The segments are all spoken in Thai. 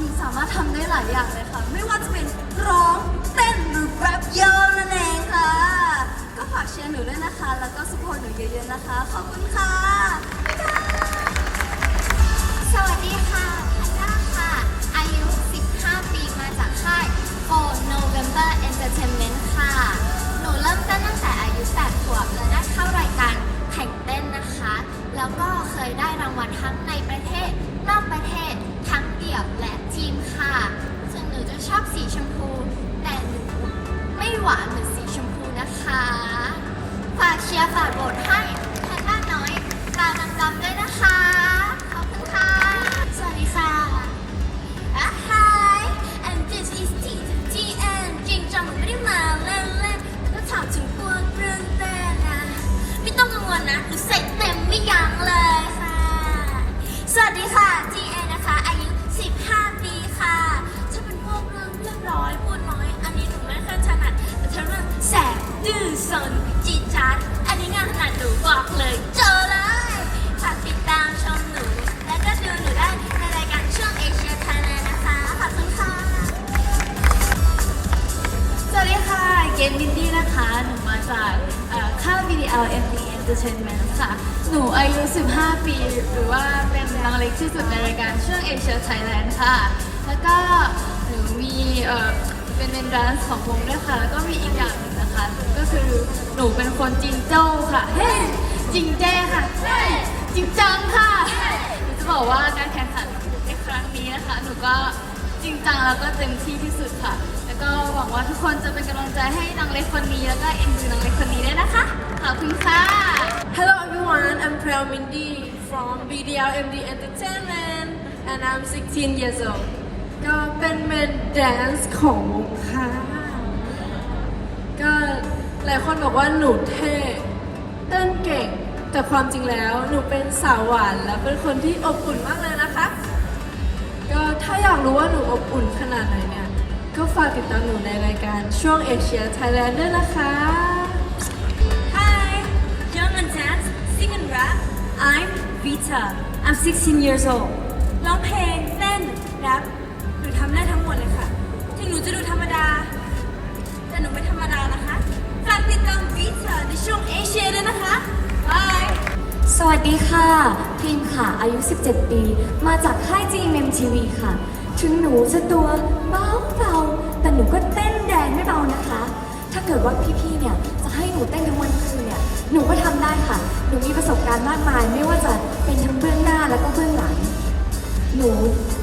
ว่าหนูสามารถทำได้หลายอย่างเลยค่ะ ไม่ว่าจะเป็นร้องเต้นหรือแรปเยอะนั่นเองค่ะ ก็ฝากเชียร์หนูด้วยนะคะ แล้วก็สปอร์ตหนูเยอะๆนะคะ ขอบคุณค่ะ สวัสดีค่ะฮันน่าค่ะ อายุ 15 ปีมาจากค่าย For November Entertainment ค่ะ หนูเริ่มเต้นตั้งแต่อายุ 8 ขวบและได้เข้ารายการ แล้วก็เคยได้รางวัลทั้งในประเทศนอกประเทศทั้งเดี่ยวและทีมค่ะ ส่วนหนูจะชอบสีชมพู แต่หนูไม่หวานเหมือนสีชมพูนะคะ ฝากเชียร์ฝากโหวตให้แพนด้าน้อยตาดำๆด้วยนะคะ เกมมินดี้นะคะ หนูมาจากค่าย VDL MD Entertainment ค่ะ หนูอายุ 15 ปี หรือว่าเป็นนางเล็กที่สุดในรายการช่วง Asia Thailand ค่ะ แล้วก็หนูมีเอ่อเป็นเมนแดนซ์ของวงด้วยค่ะ แล้วก็มีอีกอย่างหนึงนะคะ ก็คือหนูเป็นคนจิงเจ้าค่ะ เฮ้จริงแจ้ค่ะเฮ้จริงจังค่ะหนูจะบอกว่าการแข่งขันในครั้งนี้นะคะ หนูก็จริงจังแล้วก็เต็มที่ที่สุดค่ะ ก็หวังว่าทุกคนจะเป็นกำลังใจให้นางเล็กคนนี้แล้วก็เอ็นดูนางเล็กคนนี้ด้วยนะคะขอบคุณค่ะ Hello everyone, I'm Prel Mindy from BDL MD Entertainment and I'm 16 years old ก็เป็นเมนแดนซ์ของวงค่ะก็หลายคนบอกว่าหนูเท่เต้นเก่งแต่ความจริงแล้วหนูเป็นสาวหวานและเป็นคนที่อบอุ่นมากเลยนะคะ ก็ถ้าอยากรู้ว่าหนูอบอุ่นขนาดไหนเนี่ย ก็ฝากติดตามหนูในรายการช่วงเอเชียไทยแลนด์ด้วยนะคะ Hi, young and dance, sing and rap. I'm Vita. I'm 16 years old. ร้องเพลงเต้นแรปหนูทำได้ทั้งหมดเลยค่ะ ถึงหนูจะดูธรรมดา แต่หนูไม่ธรรมดานะคะฝากติดตาม Vita ในช่วงเอเชียด้วยนะคะ Bye สวัสดีค่ะ พิมพ์ค่ะ อายุ 17 ปี มาจากค่าย GMMTV ค่ะ ถึงหนูจะตัวเบาเบาๆแต่หนูก็เต้นแรงไม่เบานะคะ ถ้าเกิดว่าพี่ๆเนี่ยจะให้หนูเต้นทั้งวันคืนเนี่ยหนูก็ทำได้ค่ะ หนูมีประสบการณ์มากมาย ไม่ว่าจะเป็นทั้งเบื้องหน้าแล้วก็เบื้องหลัง หนู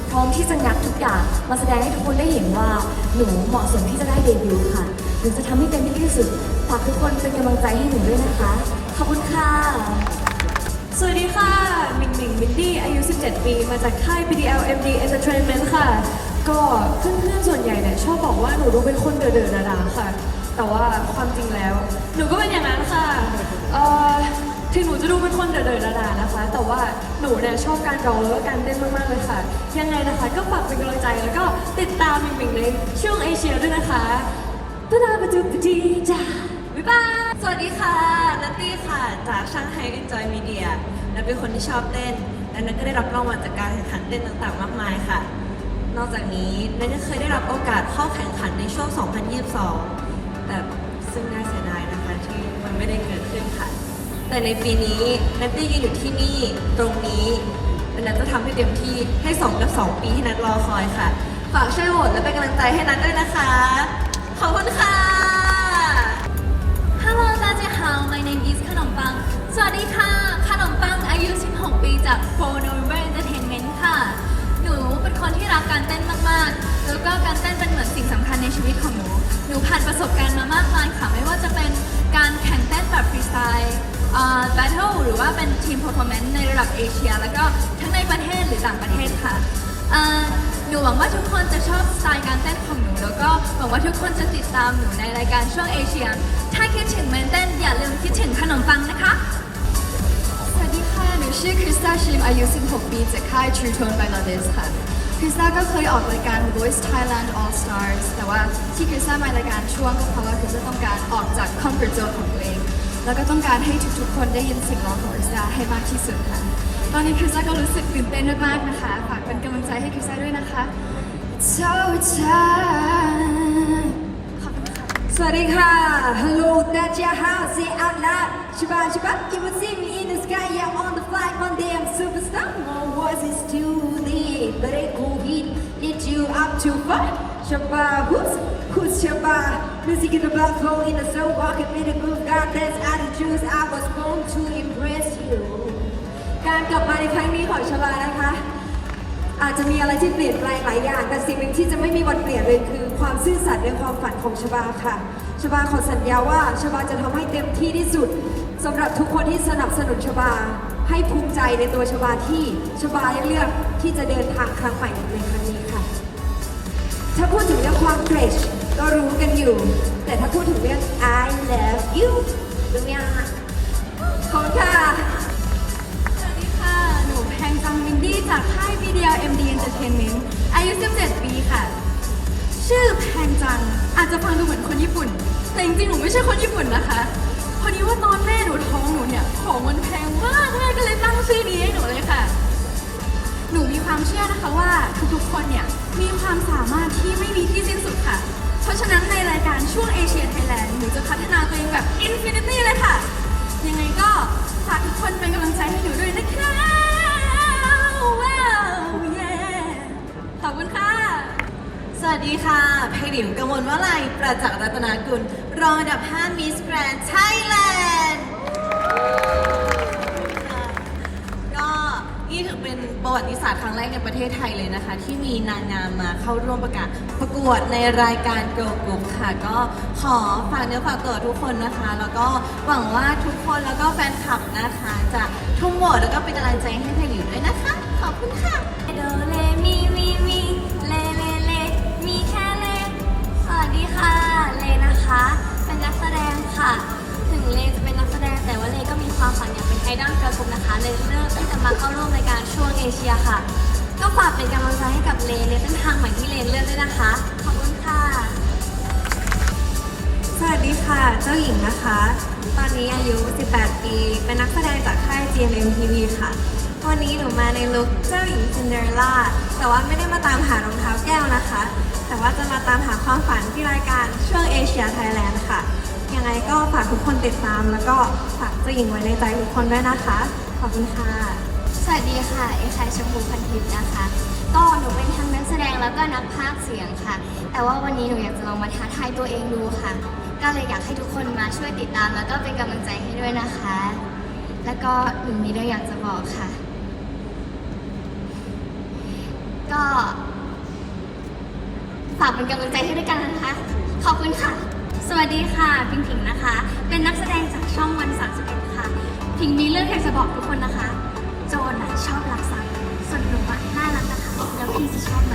พร้อมที่จะงัดทุกอย่างมาแสดงให้ทุกคนได้เห็นว่าหนูเหมาะสมที่จะได้เดบิวต์ค่ะหนูจะทำให้เต็มที่ที่สุดฝากทุกคนเป็นกำลังใจให้หนูด้วยนะคะขอบคุณค่ะ สวัสดีค่ะมิงมิงมินดี้อายุ 17 ปี มาจากค่าย PDL MD Entertainment ค่ะ ก็เพื่อนๆส่วนใหญ่เนี่ยชอบบอกว่าหนูดูเป็นคนเดือดๆดาๆค่ะ แต่ว่าความจริงแล้ว หนูก็เป็นอย่างนั้นค่ะเอ่อถึงหนูจะดูเป็นคนเดือดๆดาๆนะคะ แต่ว่าหนูเนี่ยชอบการร้องแล้วก็การเต้นมากๆเลยค่ะ ยังไงนะคะก็ฝากเป็นกำลังใจแล้วก็ติดตามมิงมิงในช่วงเอเชียด้วยนะคะตาดาปะจูปะจีจ้าบ๊ายบาย สวัสดีค่ะนัตตี้ค่ะ จากช่างไฮ Enjoy Media และเป็นคนที่ชอบเต้น และนัทก็ได้รับรางวัลจากการแข่งขันเต้นต่างๆ มากมายค่ะ นอกจากนี้นัทยังเคยได้รับโอกาสเข้าแข่งขันในช่วง 2022 แต่ซึ่งน่าเสียดายนะคะที่มันไม่ได้เกิดขึ้นค่ะ แต่ในปีนี้นัทได้ยืนอยู่ที่นี่ตรงนี้และนัทจะทำให้เต็มที่ให้สมกับ 2 ปีที่นัทรอคอยค่ะ ฝากช่วยโหวตและเป็นกำลังใจให้นัทด้วยนะคะ ขอบคุณค่ะ 好 my name is ขนมปัง สวัสดีค่ะ ขนมปังอายุ 16 ปีจาก For November Entertainment ค่ะ หนูเป็นคนที่รักการเต้นมาก ๆ แล้วก็การเต้นเป็นเหมือนสิ่งสำคัญในชีวิตของหนู หนูผ่านประสบการณ์มามากมายค่ะ ไม่ว่าจะเป็นการแข่งเต้นแบบฟรีสไตล์อ่า battle หรือว่าเป็นทีม performance ในระดับเอเชีย แล้วก็ทั้งในประเทศหรือต่างประเทศค่ะหนูหวังว่าทุกคนจะชอบสไตล์การเต้นของหนู แล้วก็หวังว่าทุกคนจะติดตามหนูในรายการช่วงเอเชีย ถ้าคิดถึงเมนเต้นอย่าลืมคิดถึงขนมปังนะคะ สวัสดีค่ะ หนูชื่อคริสตาชิมอายุ 16 ปีจากค่าย True Tone by Lotus ค่ะ คริสตาก็เคยออกรายการ Voice Thailand All Stars แต่ว่าที่คริสตามารายการช่วงก็เพราะว่าคริสตาต้องการออกจาก comfort zone ของตัวเอง แล้วก็ต้องการให้ทุกๆ คนได้ยินเสียงร้องของคริสตาให้มากที่สุดค่ะ ตอนนี้คริสตาก็รู้สึกตื่นเต้นมากๆนะคะ ฝากเป็นกำลังใจให้คริสตาด้วยนะคะ So time ขอบคุณค่ะ สวัสดีค่ะ Hello 大家好 Say out loud ชิบะชิบะ You will see me in the sky Yeah on the flight One day I'm superstar My voice is too deep But it cool heat Need you up to fight ชิบะ Who's Who's ชิบะ Music in the blood flow in the soul Walking with the groove God that's attitudes I was born to impress you การกลับมาในครั้งนี้ของชบานะคะ อาจจะมีอะไรที่เปลี่ยนแปลงหลายอย่าง แต่สิ่งหนึ่งที่จะไม่มีวันเปลี่ยนเลยคือ ความซื่อสัตย์ในความฝันของชบาค่ะชบาขอสัญญาว่าชบาจะทำให้เต็มที่ที่สุดสำหรับทุกคนที่สนับสนุนชบา ให้ภูมิใจในตัวชบาที่ชบาได้เลือกที่จะเดินทางครั้งใหม่ในครั้งนี้ค่ะ ถ้าพูดถึงเรื่องความเกรชก็รู้กันอยู่ แต่ถ้าพูดถึงเรื่อง I love you รู้ยังคะขอบคุณค่ะ ดี้จากค่าย BDL MD Entertainment อายุ 17 ปีค่ะ ชื่อแพงจัง อาจจะฟังดูเหมือนคนญี่ปุ่น แต่จริงๆ หนูไม่ใช่คนญี่ปุ่นนะคะ พอดีว่าตอนแม่หนูท้องหนูเนี่ย ของมันแพงมากแม่ก็เลยตั้งชื่อนี้ให้หนูเลยค่ะ หนูมีความเชื่อนะคะว่าทุกๆ คนเนี่ย มีความสามารถที่ไม่มีที่สิ้นสุดค่ะ เพราะฉะนั้นในรายการช่วงเอเชียไทยแลนด์หนูจะพัฒนาตัวเองแบบอินฟินิตี้เลยค่ะ ยังไงก็ฝากทุกคนเป็นกำลังใจให้หนูด้วยนะคะ ดีค่ะเพดิมกมลวลัยประจักษ์รัตนากุล รองอันดับ5 Miss Grand Thailand ก็นี่ถือเป็นประวัติศาสตร์ครั้งแรกในประเทศไทยเลยนะคะ ที่มีนางงามมาเข้าร่วมประกาศประกวดในรายการ Girl Group ค่ะ ก็ขอฝากเนื้อฝากตัวทุกคนนะคะ แล้วก็หวังว่าทุกคนแล้วก็แฟนคลับนะคะจะทุ่มโหวตแล้วก็เป็นกำลังใจให้เพลิมด้วยนะคะ ขอบคุณค่ะโดเลมีมีมีเล วัสดีค่ะ เลนะคะ เป็นนักแสดงค่ะ ถึงเลจะเป็นนักแสดงแต่ว่าเลก็มีความฝันอยากเป็นไอดอลเกิร์ลกรุ๊ปนะคะ เลยเลือกที่จะมาเข้าร่วมรายการช่วงเอเชียค่ะ ก็ฝากเป็นกำลังใจให้กับเลในเส้นทางใหม่ที่เลเลือกด้วยนะคะ ขอบคุณค่ะ สวัสดีค่ะ เจ้าหญิงนะคะ ตอนนี้อายุ 18 ปี เป็นนักแสดงจากค่าย GMM TV ค่ะ วันนี้หนูมาในลุคเจ้าหญิงซินเดอเรลล่า แต่ว่าไม่ได้มาตามหารองเท้าแก้วนะคะ แต่ว่าจะมาตามหาความฝันที่รายการช่วงเอเชียไทยแลนด์ค่ะ ยังไงก็ฝากทุกคนติดตาม แล้วก็ฝากเจ้าหญิงไว้ในใจทุกคนด้วยนะคะ ขอบคุณค่ะ สวัสดีค่ะ เอชายชมพูพันทิพย์นะคะ ก็หนูเป็นทั้งนักแสดงแล้วก็นักพากย์เสียงค่ะ แต่ว่าวันนี้หนูอยากจะลองมาท้าทายตัวเองดูค่ะ ก็เลยอยากให้ทุกคนมาช่วยติดตาม แล้วก็เป็นกำลังใจให้ด้วยนะคะ แล้วก็หนูมีเรื่องอยากจะบอกค่ะ ก็ฝากเป็นกำลังใจให้ด้วยกันนะคะ ขอบคุณค่ะ สวัสดีค่ะ พิงพิงนะคะ เป็นนักแสดงจากช่องวัน31ค่ะ พิงมีเรื่องอยากจะบอกทุกคนนะคะ โจน่ะชอบลักทรัพย์ส่วนหนูอะน่ารักนะคะ แล้วพี่จะชอบไหม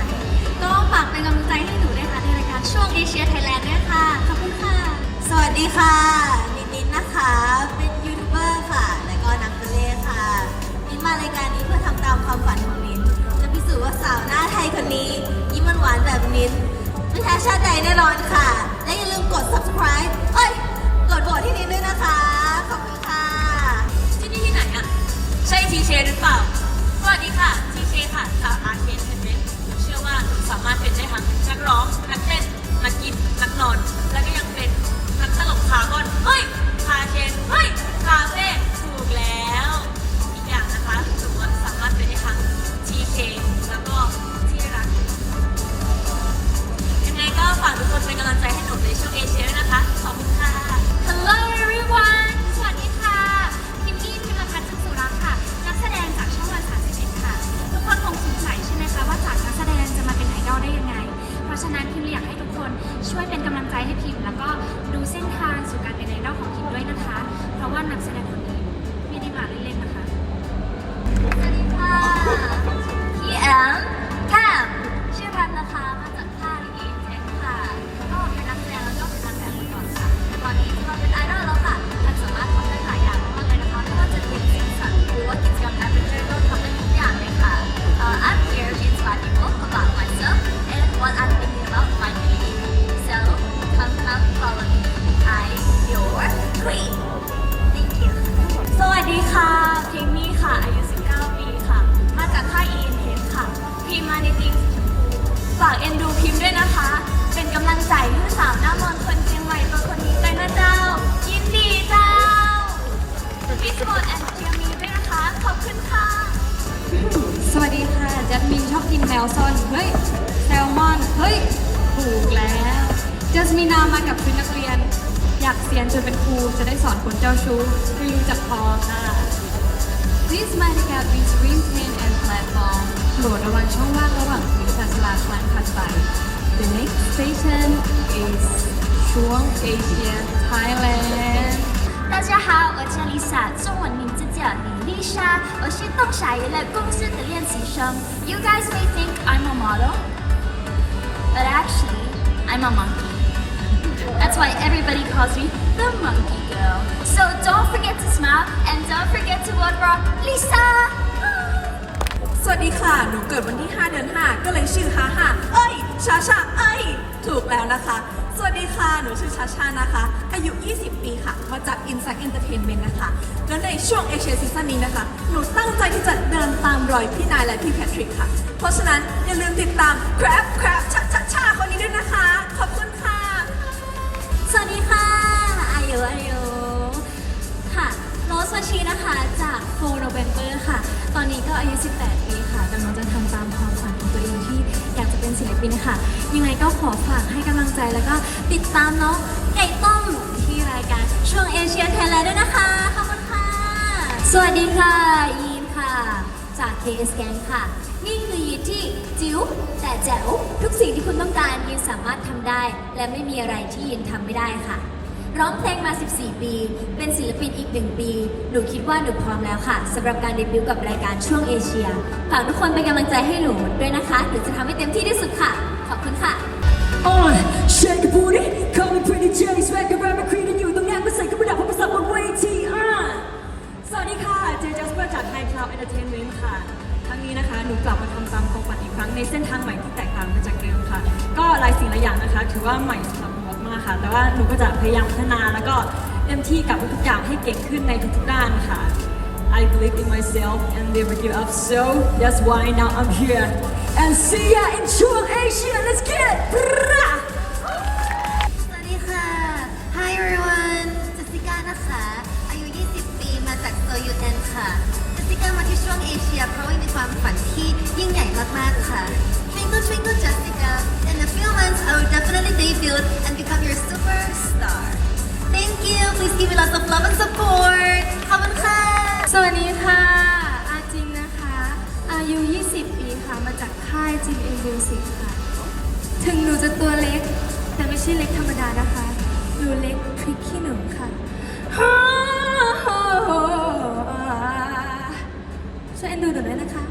ก็ฝากเป็นกำลังใจให้หนูด้วยค่ะในรายการช่วงเอเชียไทยแลนด์ด้วยค่ะ ขอบคุณค่ะ สวัสดีค่ะนินนินนะคะ เป็นยูทูบเบอร์ค่ะ และก็นักเล่ค่ะนินมารายการนี้เพื่อทำตามความฝันของ ว่าสาวหน้าไทยคนนี้ ยิ้มหวานๆแบบนินไม่แพ้ชาติใดแน่นอนค่ะ และอย่าลืมกด subscribe เอ้ย กดโหวตที่นินด้วยนะคะ ขอบคุณค่ะ ที่นี่ที่ไหนอะใช่ทีเชหรือเปล่า สวัสดีค่ะ ทีเชค่ะจากอาร์เคนเทนเมนเชื่อว่าหนูสามารถเป็นได้ทั้งนักร้องนักเต้นนักกินนักนอน แล้วก็ยังเป็นนักตลกขาก้นเฮ้ย คาเชนเฮ้ย คาเฟ่ มินามากับชุดนักเรียน อยากเซียนจนเป็นครู จะได้สอนคนเจ้าชู้ไม่รู้จักพอค่ะ Please mind the gap between screen pin and platform โปรดระวังช่องว่างระหว่างพื้นศาสลาคลานผ่านไป The next station is ช่วง Asia Thailand 大家好，我叫 Lisa，中文名字叫李丽莎，我是动傻娱乐公司的练习生。You guys may think I'm a model, but actually I'm a monkey. That's why everybody calls me the monkey girl. So don't forget to smile and don't forget to vote for Lisa. สวัสดีค่ะ หนูเกิดวันที่ 5 เดือน 5 ก็เลยชื่อฮาฮาเอ้ย ชาชาเอ้ย ถูกแล้วนะคะ สวัสดีค่ะ หนูชื่อชาชานะคะ อายุ 20 ปีค่ะ มาจาก Insight Entertainment นะคะ แล้วในช่วงเอเชียซีซั่นนี้นะคะ หนูตั้งใจที่จะเดินตามรอยพี่นายและพี่แพทริกค่ะ เพราะฉะนั้นอย่าลืมติดตาม Crab Crab ชาชาชาคนนี้ด้วยนะคะ โรสวชีนะคะจากโฟโนเ v มเบอร์ค่ะ ตอนนี้ก็อายุ 18 ปีค่ะกำลังจะทำตามความฝันของตัวเองที่อยากจะเป็นศิลปินค่ะ ยังไงก็ขอฝากให้กำลังใจแล้วก็ติดตามน้องไก่ต้มที่รายการช่วงเอเชียไทยแลนด์ด้วยนะคะ ขอบคุณค่ะ สวัสดีค่ะ ยีนค่ะ จาก KS Gang ค่ะ นี่คือยีนที่จิ๋วแต่แจ๋วทุกสิ่งที่คุณต้องการยีนสามารถทำได้ และไม่มีอะไรที่ยีนทำไม่ได้ค่ะ ร้องเพลงมา 14 ปี เป็นศิลปินอีกหนึ่งปี หนูคิดว่าหนูพร้อมแล้วค่ะสำหรับการเดบิวต์กับรายการช่วงเอเชีย ฝากทุกคนเป็นกำลังใจให้หนูด้วยนะคะ หนูจะทำให้เต็มที่ที่สุดค่ะ ขอบคุณค่ะ on shake your booty call me pretty jelly swag around my creed and you ต้องแงมาใส่กระดาษพราะภาษาบนเวทีอะสวัสดีค่ะ เจจัสเปอร์จาก High Cloud Entertainment ค่ะครั้งนี้นะคะหนูกลับมาทำตามความฝันอีกครั้งในเส้นทางใหม่ที่แตกต่างไปจากเดิมค่ะ ก็หลายสิ่งหลายอย่างนะคะ ถือว่าใหม่สำหรับ ค่ะ แต่ว่าหนูก็จะพยายามพัฒนาแล้วก็เต็มที่กับทุกๆอย่างให้เก่งขึ้นในทุกๆด้านค่ะ I believe in myself and never give up so that's why now I'm here and see ya in ช่วง Asia let's get it สวัสดีค่ะ Hi everyone จัสสิก้านะคะ อายุ 20 ปีมาจากโซยูเอ็นค่ะจัสสิก้ามาที่ช่วงเอเชียเพราะว่ามีความฝันที่ยิ่งใหญ่มากๆค่ะ Twinkle Twinkle Jessica. In a few months, I will definitely debut and become your superstar. Thank you. Please give me lots of love and support. ขอบคุณค่ะ สวัสดีค่ะ อาจิงนะคะ อายุ 20 ปีค่ะ มาจากค่ายจิงอินมิวสิกค่ะ ถึงหนูจะตัวเล็ก แต่ไม่ใช่เล็กธรรมดานะคะ หนูเล็กพริกขี้หนูค่ะช่วยเอ็นดูหนูด้วยนะคะ